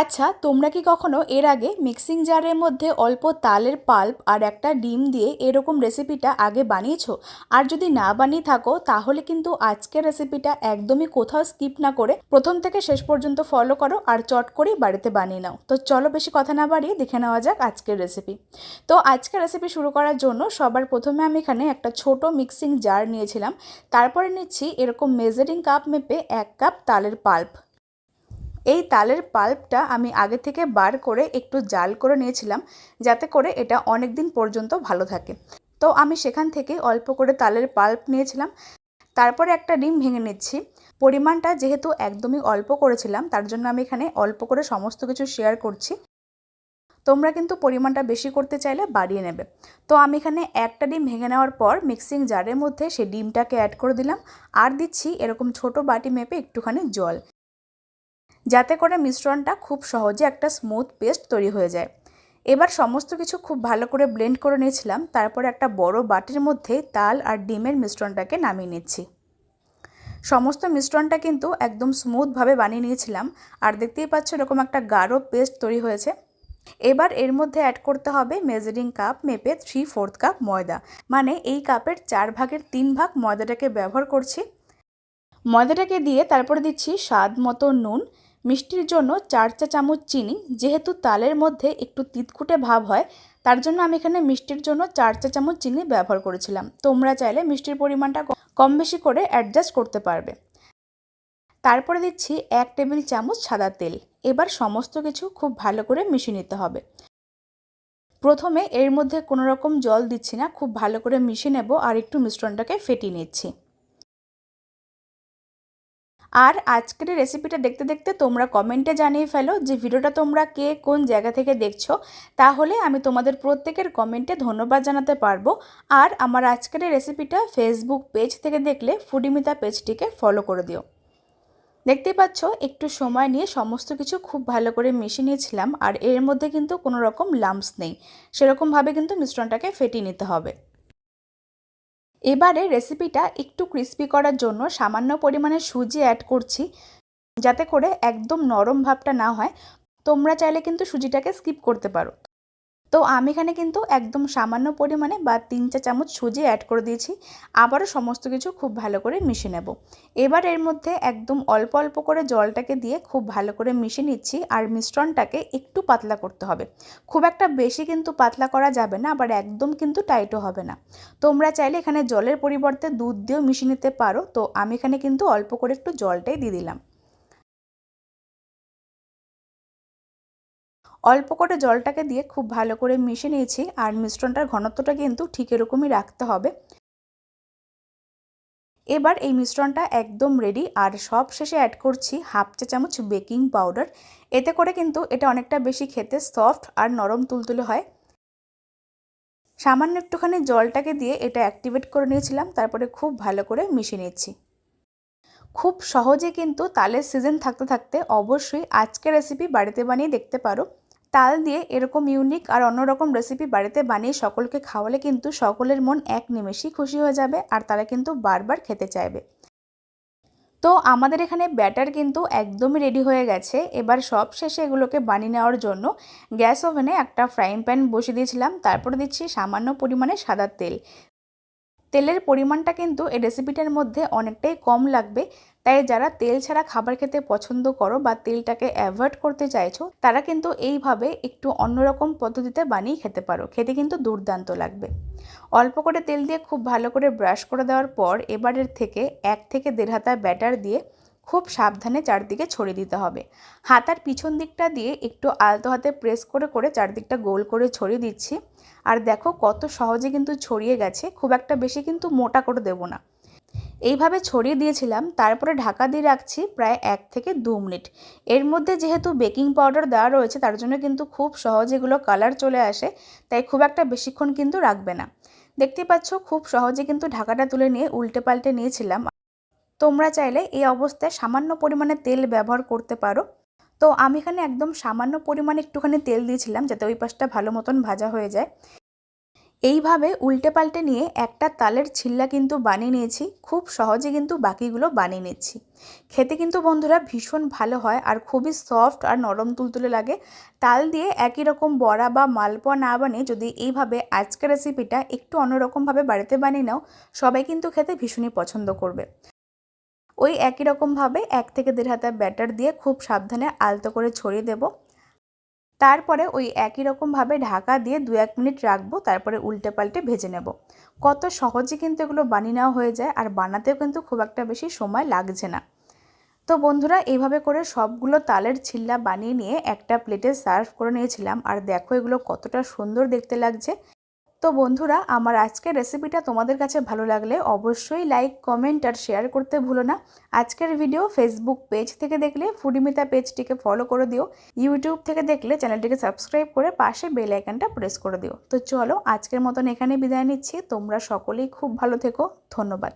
আচ্ছা তোমরা কি কখনো এর আগে মিক্সিং জারের মধ্যে অল্প তালের পাল্প আর একটা ডিম দিয়ে এরকম রেসিপিটা আগে বানিয়েছো? আর যদি না বানিয়ে থাকো, তাহলে কিন্তু আজকের রেসিপিটা একদমই কোথাও স্কিপ না করে প্রথম থেকে শেষ পর্যন্ত ফলো করো আর চট করেই বাড়িতে বানিয়ে নাও। তো চলো বেশি কথা না বাড়িয়ে দেখে নেওয়া যাক আজকের রেসিপি। তো আজকের রেসিপি শুরু করার জন্য সবার প্রথমে আমি এখানে একটা ছোট মিক্সিং জার নিয়েছিলাম। তারপরে নিচ্ছি এরকম মেজারিং কাপ মেপে এক কাপ তালের পাল্প। এই তালের পাল্পটা আমি আগে থেকে বার করে একটু জাল করে নিয়েছিলাম, যাতে করে এটা অনেক দিন পর্যন্ত ভালো থাকে। তো আমি সেখান থেকে অল্প করে তালের পাল্প নিয়েছিলাম। তারপরে একটা ডিম ভেঙে নিচ্ছি। পরিমাণটা যেহেতু একদমই অল্প করেছিলাম, তার জন্য আমি এখানে অল্প করে সমস্ত কিছু শেয়ার করছি। তোমরা কিন্তু পরিমাণটা বেশি করতে চাইলে বাড়িয়ে নেবে। তো আমি এখানে একটা ডিম ভেঙে নেওয়ার পর মিক্সিং জারের মধ্যে সেই ডিমটাকে অ্যাড করে দিলাম। আর দিচ্ছি এরকম ছোট বাটি মেপে একটুখানি জল। যাতে করে মিশ্রণটা খুব সহজে একটা স্মুথ পেস্ট তৈরি হয়ে যায়। এবার সমস্ত কিছু খুব ভালো করে ব্লেন্ড করে নিয়েছিলাম, তারপর একটা বড় বাটির মধ্যে তাল আর ডিমের মিশ্রণটাকে নামিয়ে নিচ্ছি। সমস্ত মিশ্রণটা কিন্তু একদম স্মুথভাবে বানিয়ে নিয়েছিলাম, আর দেখতেই পাচ্ছ এরকম একটা গাঢ় পেস্ট তৈরি হয়েছে। এবার এর মধ্যে অ্যাড করতে হবে মেজারিং কাপ মেপে থ্রি ফোর্থ কাপ ময়দা। মানে এই কাপের চার ভাগের তিন ভাগ ময়দাটাকে ব্যবহার করছি। ময়দাটাকে দিয়ে তারপরে দিচ্ছি স্বাদ মতো নুন মিষ্টির জন্য চার চা চামচ চিনি, যেহেতু তালের মধ্যে একটু তিতকুটে ভাব হয়, তার জন্য আমি এখানে মিষ্টির জন্য চার চা চামচ চিনি ব্যবহার করেছিলাম। তোমরা চাইলে মিষ্টির পরিমাণটা কম বেশি করে অ্যাডজাস্ট করতে পারবে। তারপরে দিচ্ছি এক টেবিল চামচ সাদা তেল। এবার সমস্ত কিছু খুব ভালো করে মিশিয়ে নিতে হবে। প্রথমে এর মধ্যে কোনো রকম জল দিচ্ছি না, খুব ভালো করে মিশিয়ে নেব আর একটু মিশ্রণটাকে ফেটিয়ে নিচ্ছি। আর আজকের রেসিপিটা দেখতে দেখতে তোমরা কমেন্টে জানিয়ে ফেলো যে ভিডিওটা তোমরা কে কোন জায়গা থেকে দেখছ। তাহলে আমি তোমাদের প্রত্যেকের কমেন্টে ধন্যবাদ জানাতে পারব। আর আমার আজকের রেসিপিটা ফেসবুক পেজ থেকে দেখলে ফুডিমিতা পেজটিকে ফলো করে দিও। দেখতেই পাচ্ছ, একটু সময় নিয়ে সমস্ত কিছু খুব ভালো করে মিশিয়ে নিয়েছিলাম আর এর মধ্যে কিন্তু কোনো রকম লাম্পস নেই। সেরকমভাবে কিন্তু মিশ্রণটাকে ফেটিয়ে নিতে হবে। এবারে রেসিপিটা একটু ক্রিস্পি করার জন্য সামান্য পরিমাণে সুজি অ্যাড করছি, যাতে করে একদম নরম ভাবটা না হয়। তোমরা চাইলে কিন্তু সুজিটাকে স্কিপ করতে পারো। তো আমি এখানে কিন্তু একদম সামান্য পরিমাণে বা তিন চা চামচ সুজি অ্যাড করে দিয়েছি। আবারও সমস্ত কিছু খুব ভালো করে মিশিয়ে নেব। এবার এর মধ্যে একদম অল্প অল্প করে জলটাকে দিয়ে খুব ভালো করে মিশিয়ে নিচ্ছি আর মিশ্রণটাকে একটু পাতলা করতে হবে। খুব একটা বেশি কিন্তু পাতলা করা যাবে না, আবার একদম কিন্তু টাইটও হবে না। তোমরা চাইলে এখানে জলের পরিবর্তে দুধ দিয়েও মিশিয়ে নিতে পারো। তো আমি এখানে কিন্তু অল্প করে একটু জলটাই দিয়ে দিলাম। অল্প করে জলটাকে দিয়ে খুব ভালো করে মিশে নিয়েছি, আর মিশ্রণটার ঘনত্বটা কিন্তু ঠিক এরকমই রাখতে হবে। এবার এই মিশ্রণটা একদম রেডি আর সব শেষে অ্যাড করছি হাফ চা চামচ বেকিং পাউডার এতে করে কিন্তু এটা অনেকটা বেশি খেতে সফট আর নরম তুলতুলে হয়। সামান্য একটুখানি জলটাকে দিয়ে এটা অ্যাক্টিভেট করে নিয়েছিলাম, তারপরে খুব ভালো করে মিশিয়ে নিচ্ছি খুব সহজে কিন্তু তালের সিজন থাকতে থাকতে অবশ্যই আজকের রেসিপি বাড়িতে বানিয়ে দেখতে পারো। তাল দিয়ে এরকম ইউনিক আর অন্যরকম রেসিপি বাড়িতে বানিয়ে সকলকে খাওয়ালে কিন্তু সকলের মন এক নিমেষেই খুশি হয়ে যাবে আর তারা কিন্তু বারবার খেতে চাইবে। তো আমাদের এখানে ব্যাটার কিন্তু একদমই রেডি হয়ে গেছে। এবার সব শেষে এগুলোকে বানিয়ে নেওয়ার জন্য গ্যাস ওভেনে একটা ফ্রাইং প্যান বসিয়ে দিয়েছিলাম। তারপরে দিচ্ছি সামান্য পরিমাণে সাদা তেল। তেলের পরিমাণটা কিন্তু এই রেসিপিটার মধ্যে অনেকটাই কম লাগবে। তাই যারা তেল ছাড়া খাবার খেতে পছন্দ করো বা তেলটাকে অ্যাভয়েড করতে চাইছো, তারা কিন্তু এইভাবে একটু অন্যরকম পদ্ধতিতে বানিয়ে খেতে পারো। খেতে কিন্তু দুর্দান্ত লাগবে। অল্প করে তেল দিয়ে খুব ভালো করে ব্রাশ করে দেওয়ার পর এবারের থেকে এক থেকে দেড় হাতা ব্যাটার দিয়ে খুব সাবধানে চারদিকে ছড়িয়ে দিতে হবে। হাতার পিছন দিকটা দিয়ে একটু আলতো হাতে প্রেস করে করে চারদিকটা গোল করে ছড়িয়ে দিচ্ছি। আর দেখো কত সহজে কিন্তু ছড়িয়ে গেছে, খুব একটা বেশি কিন্তু মোটা করে দেব না। এইভাবে ছড়িয়ে দিয়েছিলাম, তারপরে ঢাকা দিয়ে রাখছি প্রায় এক থেকে দু মিনিট। এর মধ্যে যেহেতু বেকিং পাউডার দেওয়া রয়েছে, তার জন্য কিন্তু খুব সহজ এগুলো কালার চলে আসে, তাই খুব একটা বেশিক্ষণ কিন্তু রাখবে না। দেখতে পাচ্ছ, খুব সহজে কিন্তু ঢাকাটা তুলে নিয়ে উল্টে পাল্টে নিয়েছিলাম। তোমরা চাইলে এই অবস্থায় সামান্য পরিমাণে তেল ব্যবহার করতে পারো। তো আমি এখানে একদম সামান্য পরিমাণে একটুখানি তেল দিয়েছিলাম যাতে ওই পাশটা ভালো মতন ভাজা হয়ে যায়। এইভাবে উল্টে পাল্টে নিয়ে একটা তালের ছিল্লা কিন্তু বানিয়ে নিয়েছি। খুব সহজে কিন্তু বাকিগুলো বানিয়ে নিচ্ছি। খেতে কিন্তু বন্ধুরা ভীষণ ভালো হয় আর খুবই সফট আর নরম তুলতুলে লাগে। তাল দিয়ে একই রকম বড়া বা মালপোয়া না বানিয়ে যদি এইভাবে আজকের রেসিপিটা একটু অন্যরকমভাবে বাড়িতে বানিয়ে নাও, সবাই কিন্তু খেতে ভীষণই পছন্দ করবে। ওই একই রকমভাবে এক থেকে দেড় হাতা ব্যাটার দিয়ে খুব সাবধানে আলতো করে ছড়িয়ে দেবো। তারপরে ওই একই রকমভাবে ঢাকা দিয়ে দু এক মিনিট রাখব, তারপরে উল্টে পাল্টে ভেজে নেব। কত সহজে কিন্তু এগুলো বানিয়ে নেওয়া হয়ে যায় আর বানাতেও কিন্তু খুব একটা বেশি সময় লাগছে না। তো বন্ধুরা, এইভাবে করে সবগুলো তালের ছিল্লা বানিয়ে নিয়ে একটা প্লেটে সার্ভ করে নিয়েছিলাম। আর দেখো এগুলো কতটা সুন্দর দেখতে লাগছে। তো বন্ধুরা, আমার আজকের রেসিপিটা তোমাদের কাছে ভালো লাগলে অবশ্যই লাইক কমেন্ট আর শেয়ার করতে ভুলো না। আজকের ভিডিও ফেসবুক পেজ থেকে দেখলে ফুডিমিতা পেজটিকে ফলো করে দিও। ইউটিউব থেকে দেখলে চ্যানেলটিকে সাবস্ক্রাইব করে পাশে বেল আইকনটা প্রেস করে দিও। তো চলো, আজকের মতন এখানে বিদায় নিচ্ছি। তোমরা সকলেই খুব ভালো থেকো। ধন্যবাদ।